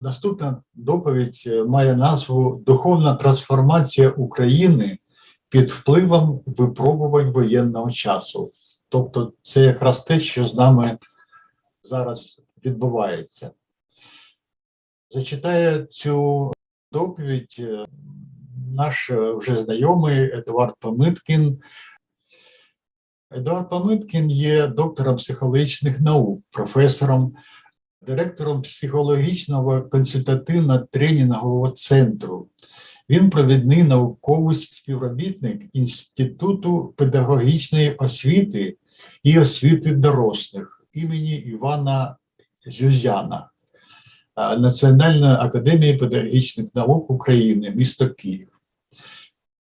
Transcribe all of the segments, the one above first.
Наступна доповідь е, має назву Духовна трансформація України під впливом випробувань воєнного часу. Тобто, це якраз те, що з нами зараз відбувається. Зачитає цю доповідь е, наш е, вже знайомий Едуард Помиткін. Едуард Помиткін є доктором психологічних наук, професором директором психологічного консультативно-тренінгового центру. Він провідний науковий співробітник Інституту педагогічної освіти і освіти дорослих імені Івана Зюзяна Національної академії педагогічних наук України, місто Київ.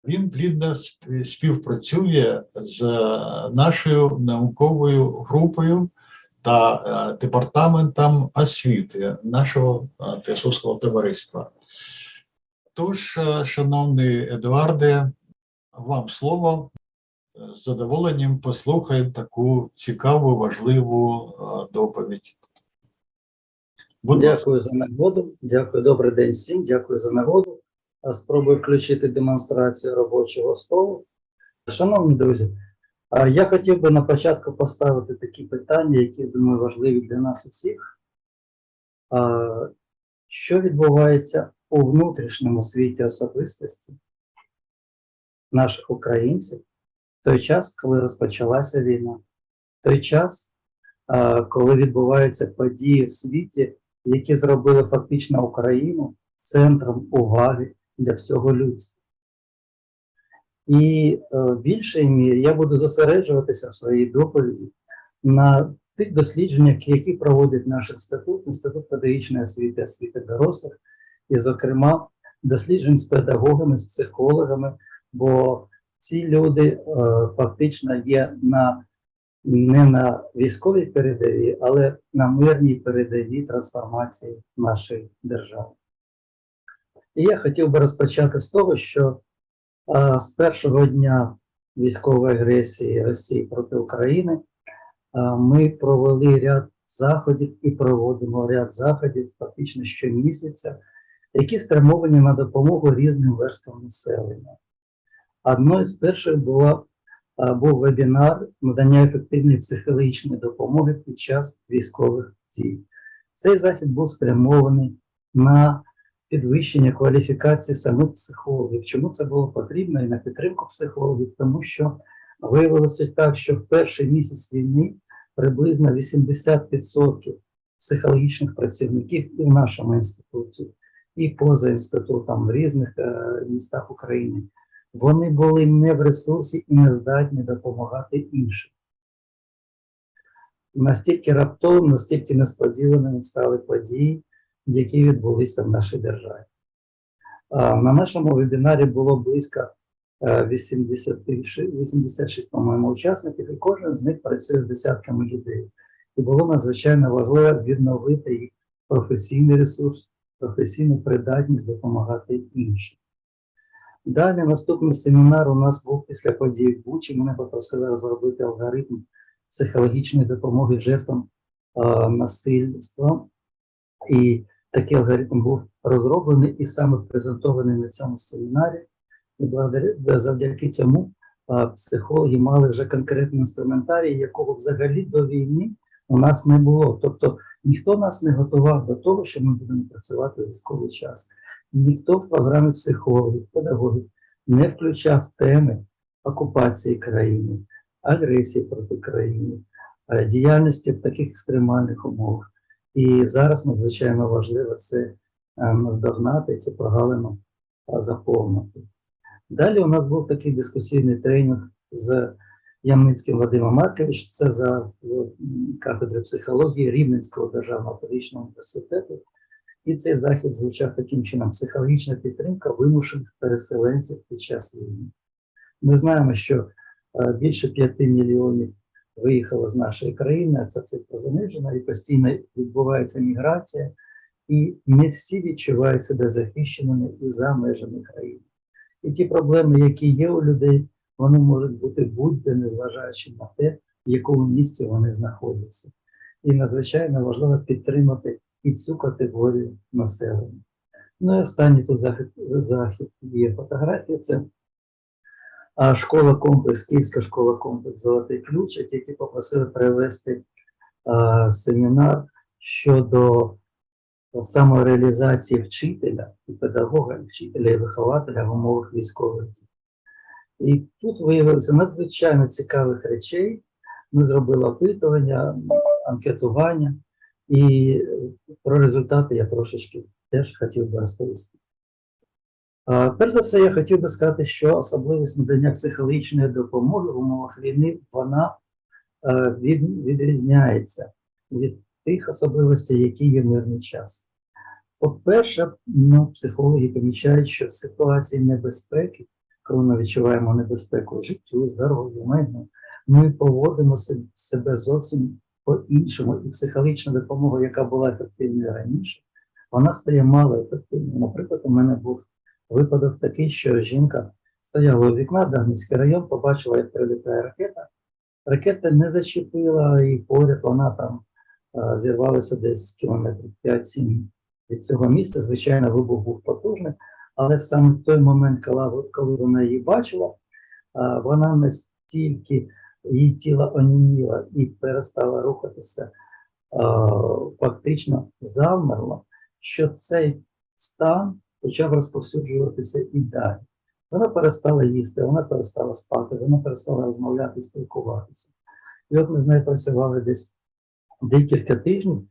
Він плідно співпрацює з нашою науковою групою та е, департаментом освіти нашого Теософського товариства. Тож, е, шановний Едуарде, вам слово. З задоволенням послухаємо таку цікаву, важливу е, доповідь. Будь. Дякую за нагоду. Дякую, добрий день всім. Дякую за нагоду. Спробую включити демонстрацію робочого столу. Шановні друзі, я хотів би на початку поставити такі питання, які думаю важливі для нас усіх. Що відбувається у внутрішньому світі особистості наших українців в той час, коли розпочалася війна, в той час, коли відбуваються події в світі, які зробили фактично Україну центром уваги для всього людства. І е, в більшій мірі я буду зосереджуватися в своїй доповіді на тих дослідженнях, які проводить наш інститут, інститут педагогічної освіти, освіти дорослих, і, зокрема, досліджень з педагогами, з психологами, бо ці люди е, фактично є на не на військовій передовій, але на мирній передовій трансформації нашої держави. І я хотів би розпочати з того, що з першого дня військової агресії Росії проти України ми провели ряд заходів і проводимо ряд заходів фактично щомісяця, які спрямовані на допомогу різним верствам населення. Одною з перших була був вебінар надання ефективної психологічної допомоги під час військових дій. Цей захід був спрямований на підвищення кваліфікації самих психологів. Чому це було потрібно і на підтримку психологів? Тому що виявилося так, що в перший місяць війни приблизно 80% психологічних працівників і в нашому інституті, і поза інститутом в різних е, містах України вони були не в ресурсі і не здатні допомагати іншим. Настільки раптово, настільки несподіваними стали події, які відбулися в нашій державі. На нашому вебінарі було близько е, 80, 86, по-моєму, учасників, і кожен з них працює з десятками людей. І було надзвичайно важливо відновити їх професійний ресурс, професійну придатність допомагати іншим. Далі наступний семінар у нас був після подій в Бучі. Мене попросили розробити алгоритм психологічної допомоги жертвам е, насильства. І такий алгоритм був розроблений і саме презентований на цьому семінарі. І завдяки цьому психологи мали вже конкретний інструментарій, якого взагалі до війни у нас не було. Тобто ніхто нас не готував до того, що ми будемо працювати військовий час. Ніхто в програмі психологів, педагогів не включав теми окупації країни, агресії проти країни, діяльності в таких екстремальних умовах. І зараз надзвичайно важливо це е, наздогнати, цю прогалину е, заповнити. Далі у нас був такий дискусійний тренінг з Ямницьким Вадимом Маркович, це за е, кафедри психології Рівненського державного педагогічного університету. І цей захід звучав таким чином: психологічна підтримка вимушених переселенців під час війни. Ми знаємо, що більше 5 мільйонів виїхало з нашої країни, ця цифра занижена, і постійно відбувається міграція, і не всі відчувають себе захищеними і за межами країни. І ті проблеми, які є у людей, вони можуть бути будь-де, незважаючи на те, в якому місці вони знаходяться. І надзвичайно важливо підтримати і цю категорію населення. Ну і останній тут захід, захід є фотографія. Це а, школа комплекс, Київська школа комплекс Золотий ключик, які попросили провести а, семінар щодо самореалізації вчителя і педагога, і вчителя і вихователя в умовах військових дій. І тут виявилося надзвичайно цікавих речей. Ми зробили опитування, анкетування, і про результати я трошечки теж хотів би розповісти. Перш за все, я хотів би сказати, що особливість надання психологічної допомоги в умовах війни вона е, від, відрізняється від тих особливостей, які є в мирний час. По-перше, ну, психологи помічають, що в ситуації небезпеки, коли ми відчуваємо небезпеку життю, здоров'ю, майну, ми поводимо себе зовсім по-іншому, і психологічна допомога, яка була ефективною раніше, вона стає мало ефективною. Наприклад, у мене був випадок такий, що жінка стояла у вікна, Дарницький район, побачила, як прилітає ракета. Ракета не зачепила і поряд вона там е, зірвалася десь кілометрів 5-7 від цього місця. Звичайно, вибух був потужний, але саме в той момент, коли, вона її бачила, е, вона настільки її тіло оніміло і перестала рухатися, е, фактично завмерло, що цей стан почав розповсюджуватися і далі. Вона перестала їсти, вона перестала спати, вона перестала розмовляти, спілкуватися. І от ми з нею працювали десь декілька тижнів.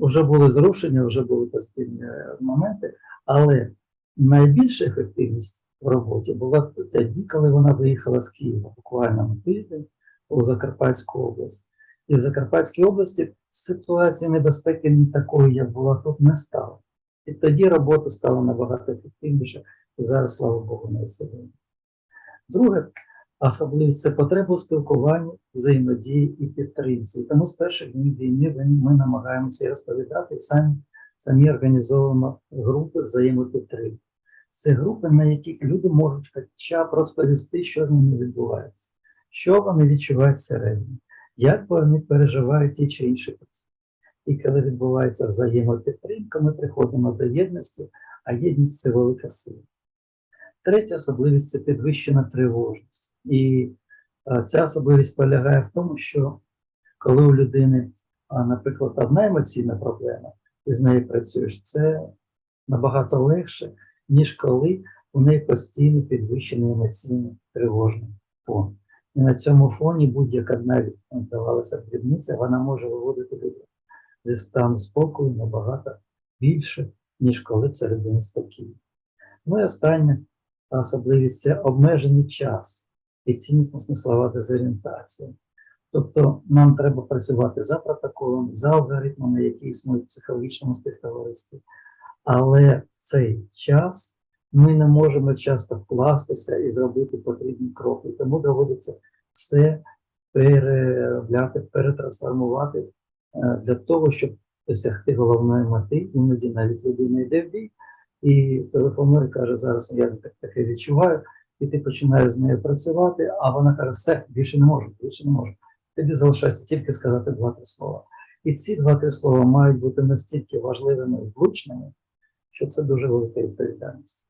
Вже були зрушення, вже були позитивні е, моменти, але найбільша ефективність в роботі була тоді, коли вона виїхала з Києва буквально на тиждень у Закарпатську область. І в Закарпатській області ситуація небезпеки не такою, як була тут, не стала. І тоді робота стала набагато ефективніше, і зараз, слава Богу, не сьогодні. Друге, особливість це потреба у спілкуванні, взаємодії і підтримці. І тому з перших днів війни ми намагаємося розповідати і самі, самі організовуємо групи взаємопідтримки. Це групи, на яких люди можуть хоча б розповісти, що з ними відбувається, що вони відчувають всередині, як вони переживають ті чи інші. І коли відбувається взаємопідтримка, ми приходимо до єдності, а єдність це велика сила. Третя особливість це підвищена тривожність. І е, ця особливість полягає в тому, що коли у людини, наприклад, одна емоційна проблема, і з нею працюєш, це набагато легше, ніж коли у неї постійно підвищений емоційний тривожний фон. І на цьому фоні будь-яка навіть здавалося дрібниця, вона може виводити людей зі стану спокою набагато більше, ніж коли це людина спокійна. Ну і остання особливість це обмежений час і ціннісно смислова дезорієнтація. Тобто нам треба працювати за протоколом, за алгоритмами, які існують в психологічному співтоваристві. Але в цей час ми не можемо часто вкластися і зробити потрібні кроки. Тому доводиться все переробляти, перетрансформувати для того, щоб досягти головної мети. Іноді навіть людина йде в бій і телефонує, каже, зараз я так таке відчуваю, і ти починаєш з нею працювати, а вона каже, все, більше не можу, більше не можу. Тобі залишається тільки сказати два-три слова. І ці два-три слова мають бути настільки важливими і влучними, що це дуже велика відповідальність.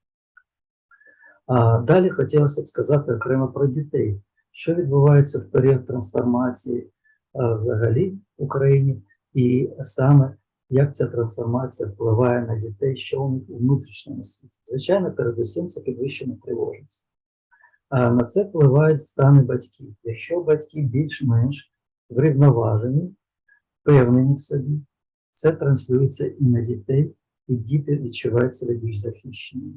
Далі хотілося б сказати окремо про дітей, що відбувається в період трансформації а, взагалі в Україні, і саме як ця трансформація впливає на дітей, що у них у внутрішньому світі. Звичайно, передусім це підвищена тривожність. А на це впливають стани батьків. Якщо батьки більш-менш врівноважені, впевнені в собі, це транслюється і на дітей, і діти відчувають себе більш захищеними.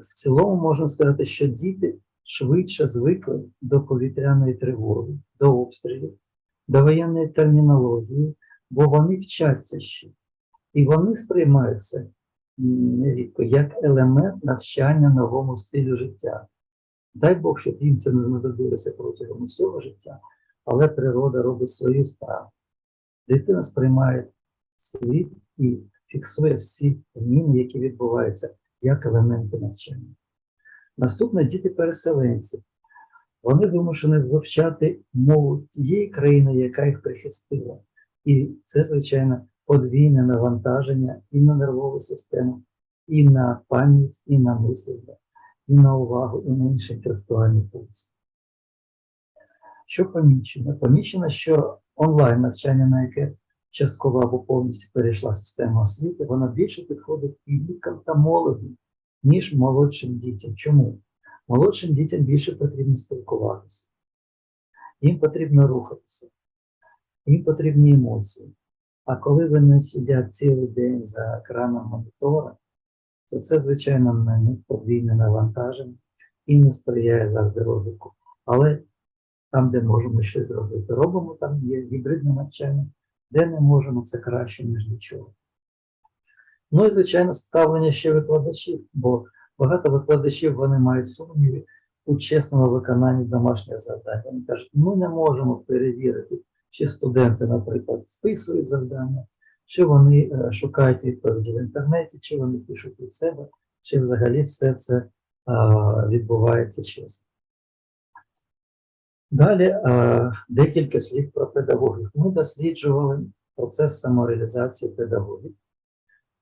В цілому можна сказати, що діти швидше звикли до повітряної тривоги, до обстрілів, до воєнної термінології, бо вони вчаться ще. І вони сприймають це м, нерідко як елемент навчання новому стилю життя. Дай Бог, щоб їм це не знадобилося протягом усього життя, але природа робить свою справу. Дитина сприймає світ і фіксує всі зміни, які відбуваються, як елементи навчання. Наступне діти-переселенці. Вони вимушені вивчати мову тієї країни, яка їх прихистила. І це, звичайно, подвійне навантаження і на нервову систему, і на пам'ять, і на мислення, і на увагу, і на інші інтелектуальні функції. Що помічено? Помічено, що онлайн навчання, на яке частково або повністю перейшла система освіти, вона більше підходить і підліткам та молоді, ніж молодшим дітям. Чому? Молодшим дітям більше потрібно спілкуватися, їм потрібно рухатися, їм потрібні емоції. А коли вони сидять цілий день за екраном монітора, то це, звичайно, на них подвійне навантаження і не сприяє завжди розвитку. Але там, де можемо щось зробити, робимо, там є гібридне навчання, де не можемо, це краще, ніж нічого. Ну і, звичайно, ставлення ще викладачів, бо багато викладачів вони мають сумніви у чесному виконанні домашніх завдань. Вони кажуть, ми не можемо перевірити, чи студенти, наприклад, списують завдання, чи вони е, шукають відповіді в інтернеті, чи вони пишуть від себе, чи взагалі все це е, відбувається чесно. Далі е, декілька слів про педагогів. Ми досліджували процес самореалізації педагогів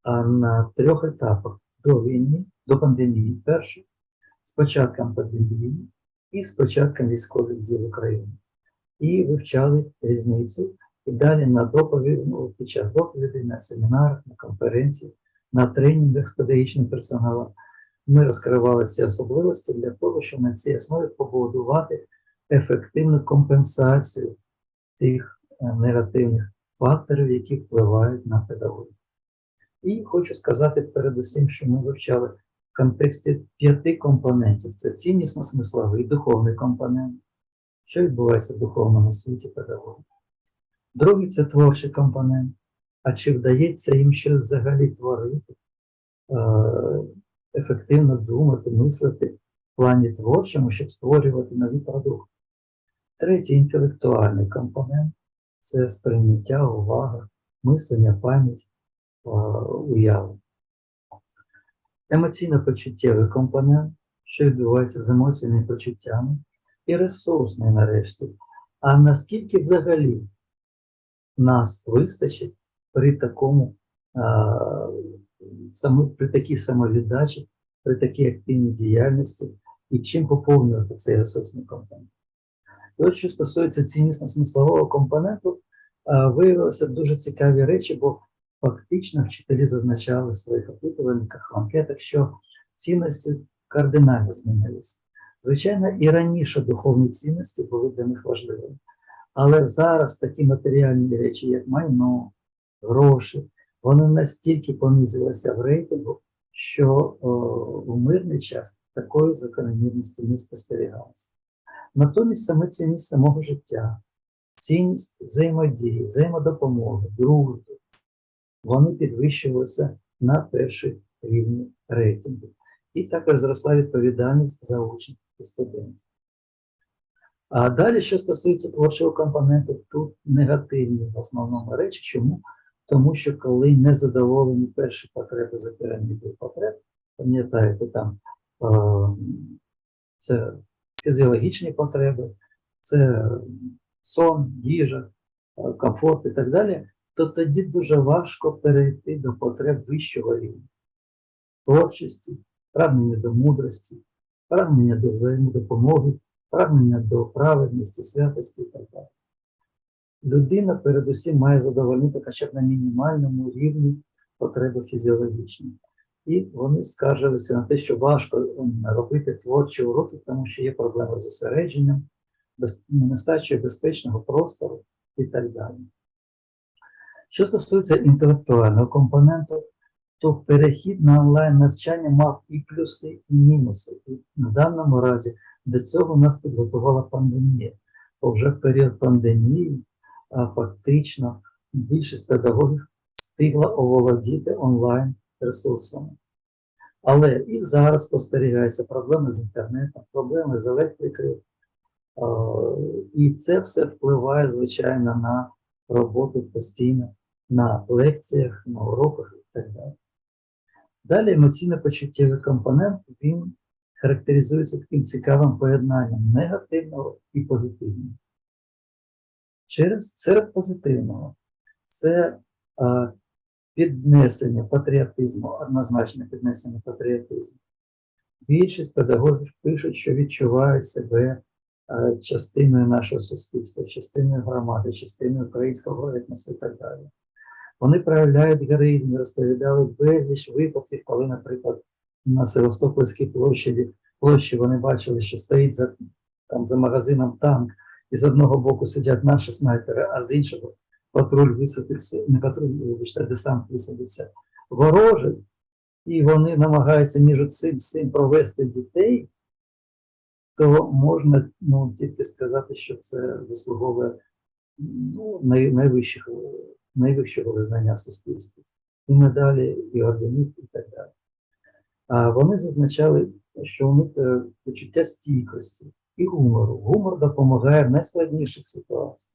на трьох етапах до війни, до пандемії, перше, з початком пандемії і з початком військових дій в Україні. І вивчали різницю. І далі на доповідь, ну, під час доповідей, на семінарах, на конференціях, на тренінгах з педагогічним персоналом ми розкривали ці особливості для того, щоб на цій основі побудувати ефективну компенсацію тих е, негативних факторів, які впливають на педагогів. І хочу сказати передусім, що ми вивчали в контексті п'яти компонентів: це ціннісно-смисловий, духовний компонент, що відбувається в духовному світі педагогів. Другий це творчий компонент. А чи вдається їм щось взагалі творити, е, ефективно думати, мислити в плані творчому, щоб створювати нові продукти. Третій інтелектуальний компонент це сприйняття, увага, мислення, пам'ять, е, уява. Емоційно-почуттєвий компонент, що відбувається з емоціями і почуттями, і ресурсний нарешті. А наскільки взагалі нас вистачить при такому само, при такій самовіддачі, при такій активній діяльності і чим поповнювати цей ресурсний компонент. От що стосується ціннісно-смислового компоненту, а, виявилися дуже цікаві речі, бо фактично вчителі зазначали в своїх опитувальниках, в анкетах, що цінності кардинально змінилися. Звичайно, і раніше духовні цінності були для них важливими. Але зараз такі матеріальні речі, як майно, гроші, вони настільки понизилися в рейтингу, що о, у мирний час такої закономірності не спостерігалося. Натомість саме цінність самого життя, цінність взаємодії, взаємодопомоги, дружби, вони підвищувалися на перший рівні рейтингу. І також зросла відповідальність за учнів і студентів. А далі, що стосується творчого компоненту, тут негативні в основному речі. Чому? Тому що коли не задоволені перші потреби за пірамідою потреб, пам'ятаєте, там це фізіологічні потреби, це сон, їжа, комфорт і так далі, то тоді дуже важко перейти до потреб вищого рівня творчості, прагнення до мудрості, прагнення до взаємодопомоги, прагнення до праведності, святості і так далі. Людина передусім має задовольнити хоча б на мінімальному рівні потреби фізіологічні. І вони скаржилися на те, що важко робити творчі уроки, тому що є проблеми з зосередженням, без, нестачею безпечного простору і так далі. Що стосується інтелектуального компоненту, то перехід на онлайн навчання мав і плюси, і мінуси. І на даному разі до цього нас підготувала пандемія. Бо вже в період пандемії фактично більшість педагогів встигла оволодіти онлайн ресурсами. Але і зараз спостерігаються проблеми з інтернетом, проблеми з електрикою. І це все впливає, звичайно, на роботу постійно на лекціях, на уроках і так далі. Далі емоційно-почуттєвий компонент він характеризується таким цікавим поєднанням негативного і позитивного. Через серед позитивного це е, піднесення патріотизму, однозначне піднесення патріотизму. Більшість педагогів пишуть, що відчувають себе е, частиною нашого суспільства, частиною громади, частиною українського етносу і так далі. Вони проявляють героїзм, розповідали безліч випадків, коли, наприклад, на Севастопольській площаді, площі вони бачили, що стоїть за, там, за магазином танк, і з одного боку сидять наші снайпери, а з іншого патруль висадився, не патруль, вибачте, десант висадився. Ворожий, і вони намагаються між цим всім провести дітей, то можна ну, тільки сказати, що це заслуговує ну, най, найвищих, найвищого визнання в суспільстві. І медалі, і орденів, і так далі. А вони зазначали, що у них е, почуття стійкості і гумору. Гумор допомагає в найскладніших ситуаціях.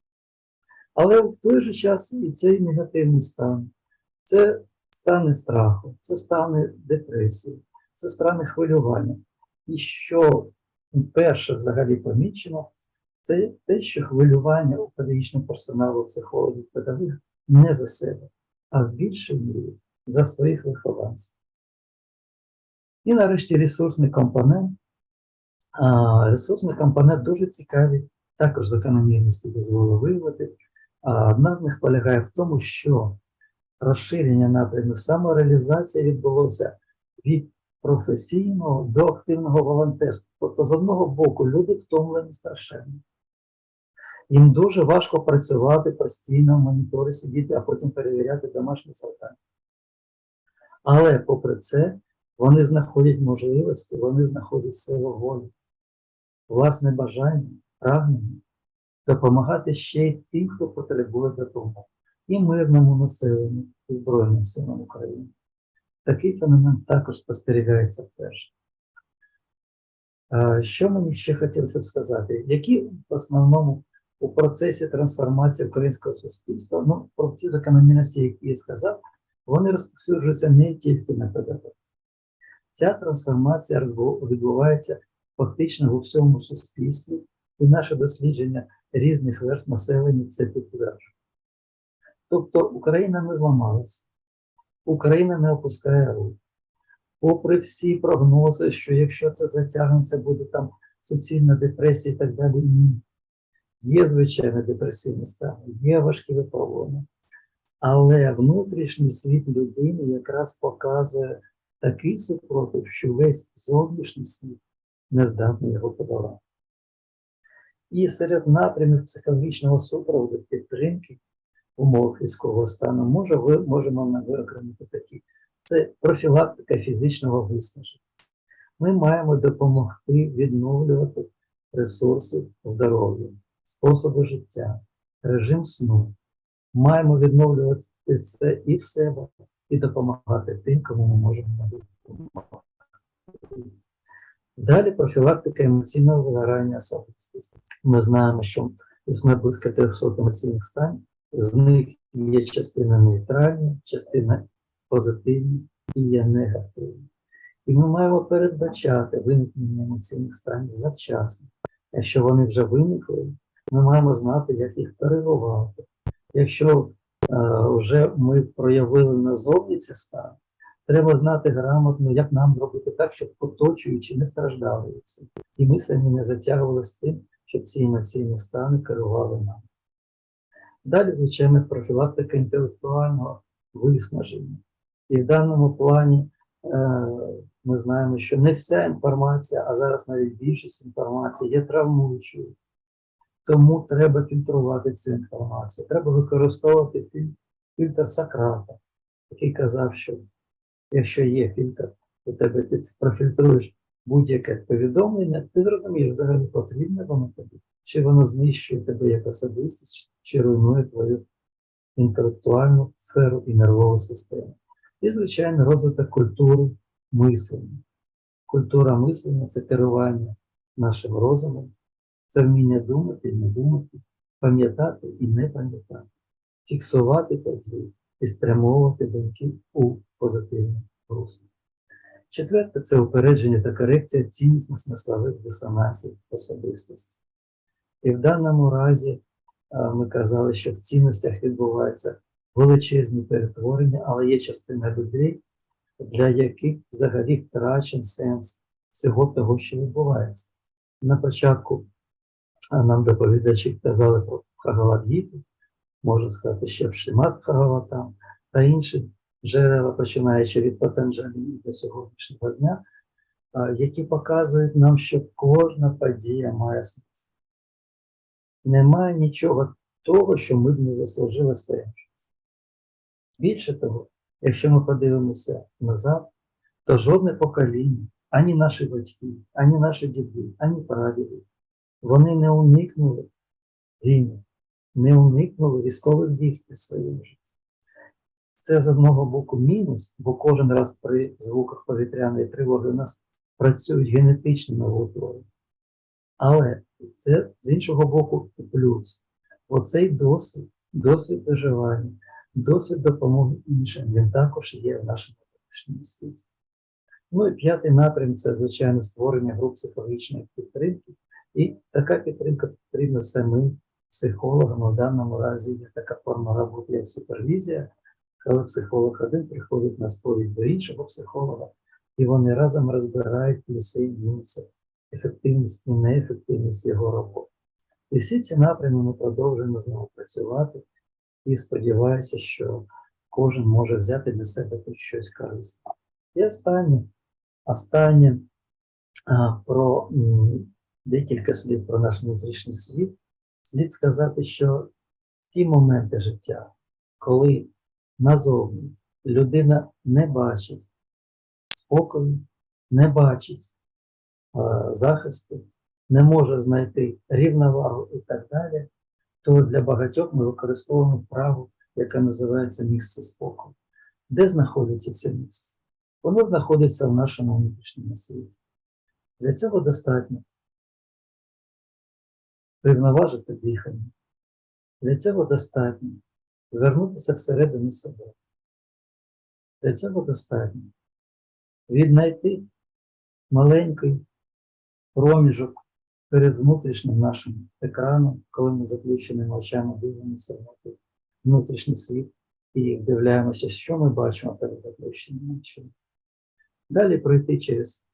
Але в той же час і цей негативний стан. Це стани страху, це стани депресії, це стани хвилювання. І що перше взагалі помічено, це те, що хвилювання у педагогічному персоналу, психологів, педагогів не за себе, а в більшій мірі за своїх вихованців. І нарешті ресурсний компонент. Ресурсний компонент дуже цікавий, також закономірності дозволу виявити. Одна з них полягає в тому, що розширення напрямів самореалізації відбулося від професійного до активного волонтерства. Тобто, з одного боку, люди втомлені страшенно. Їм дуже важко працювати постійно в моніторі сидіти, а потім перевіряти домашні завдання. Але попри це, вони знаходять можливості, вони знаходять силу волі, власне бажання, прагнення допомагати ще й тим, хто потребує допомоги, і мирному населенню, і Збройним силам України. Такий феномен також спостерігається вперше. Що мені ще хотілося б сказати? Які в основному у процесі трансформації українського суспільства, ну, про ці закономірності, які я сказав, вони розповсюджуються не тільки на педагогів. Ця трансформація відбувається фактично у всьому суспільстві, і наше дослідження різних верст населення це підтверджує. Тобто Україна не зламалася, Україна не опускає рук. Попри всі прогнози, що якщо це затягнеться, буде там суцільна депресія і так далі, ні. Є звичайно депресивні стани, є важкі випробування. Але внутрішній світ людини якраз показує такий супротив, що весь зовнішній світ не здатний його подолати. І серед напрямів психологічного супроводу підтримки в умовах військового стану може, ви, можемо ми виокремити такі. Це профілактика фізичного виснаження. Ми маємо допомогти відновлювати ресурси здоров'я, способи життя, режим сну. Маємо відновлювати це і в себе, і допомагати тим, кому ми можемо допомогти. Далі профілактика емоційного вигорання особистості. Ми знаємо, що існує близько 300 емоційних станів, з них є частина нейтральна, частина позитивні і є негативні. І ми маємо передбачати виникнення емоційних станів завчасно. Якщо вони вже виникли, ми маємо знати, як їх коригувати. Якщо е, вже ми проявили назовні ці стани, треба знати грамотно, як нам робити так, щоб оточуючі не страждали від цього. І ми самі не затягували з тим, щоб ці емоційні стани керували нам. Далі, звичайно, профілактика інтелектуального виснаження. І в даному плані е, ми знаємо, що не вся інформація, а зараз навіть більшість інформації є травмуючою. Тому треба фільтрувати цю інформацію. Треба використовувати фільтр Сократа, який казав, що якщо є фільтр, у тебе ти профільтруєш будь-яке повідомлення, ти зрозумієш, взагалі потрібне воно тобі, чи воно знищує тебе як особистість, чи руйнує твою інтелектуальну сферу і нервову систему. І, звичайно, розвиток культури мислення. Культура мислення це керування нашим розумом, це вміння думати не думати, пам'ятати і не пам'ятати, фіксувати події і спрямовувати думки у позитивне русло. Четверте це упередження та корекція ціннісно-смислових дисонансів особистості. І в даному разі е, ми казали, що в цінностях відбувається величезні перетворення, але є частина людей, для яких взагалі втрачен сенс всього того, що відбувається. На початку нам доповідачі казали про Хагаладгіту, можна сказати, ще в Шимат Хагаватам та інші джерела, починаючи від Патанджалі до сьогоднішнього дня, які показують нам, що кожна подія має сенс. Немає нічого того, що ми б не заслужили своїм. Більше того, якщо ми подивимося назад, то жодне покоління, ані наші батьки, ані наші діди, ані прадіди, вони не уникнули війни, не уникнули військових дій в своєму житті. Це з одного боку мінус, бо кожен раз при звуках повітряної тривоги у нас працюють генетичні новоутворення. Але це з іншого боку плюс. Оцей досвід, досвід виживання, досвід допомоги іншим, він також є в нашому внутрішньому світі. Ну і п'ятий напрям це, звичайно, створення груп психологічної підтримки. І така підтримка потрібна самим психологам. В даному разі є така форма роботи, як супервізія, коли психолог один приходить на сповідь до іншого психолога, і вони разом розбирають плюси і мінуси, ефективність і неефективність його роботи. І всі ці напрями ми продовжуємо знову працювати і сподіваюся, що кожен може взяти для себе тут щось корисне. І останнє, останнє а, про декілька слів про наш внутрішній світ. Слід сказати, що ті моменти життя, коли назовні людина не бачить спокою, не бачить е, захисту, не може знайти рівновагу і так далі, то для багатьох ми використовуємо вправу, яка називається місце спокою. Де знаходиться це місце? Воно знаходиться в нашому внутрішньому світі. Для цього достатньо рівноважити дихання. Для цього достатньо звернутися всередину себе. Для цього достатньо віднайти маленький проміжок перед внутрішнім нашим екраном, коли ми заключеними очами дивимося в внутрішній світ і вдивляємося, що ми бачимо перед заключеними очима. Далі пройти через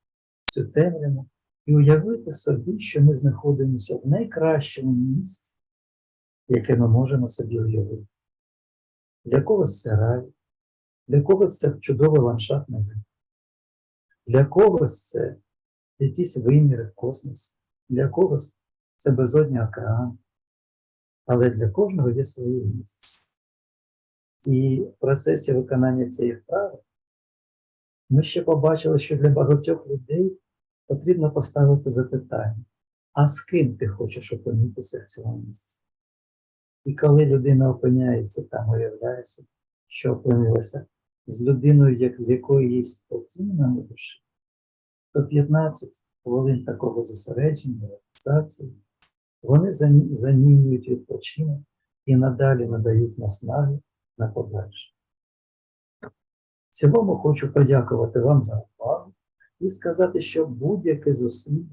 цю темряву і уявити собі, що ми знаходимося в найкращому місці, яке ми можемо собі уявити. Для когось це рай, для когось це чудовий ландшафт на землі, для когось це якісь виміри космосу, для когось це безодня океан, але для кожного є своє місце. І в процесі виконання цієї вправи ми ще побачили, що для багатьох людей потрібно поставити запитання, а з ким ти хочеш опинитися в цьому місці? І коли людина опиняється там, уявляється, що опинилася з людиною, як, з якою їй спокійно душі, то 15 хвилин такого зосередження, реалізації, вони замінюють відпочинок і надалі надають наснаги на подальше. В цілому хочу подякувати вам за увагу і сказати, що будь-яке зусиль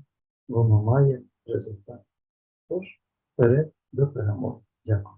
воно має результат. Тож, вперед до перемоги. Дякую.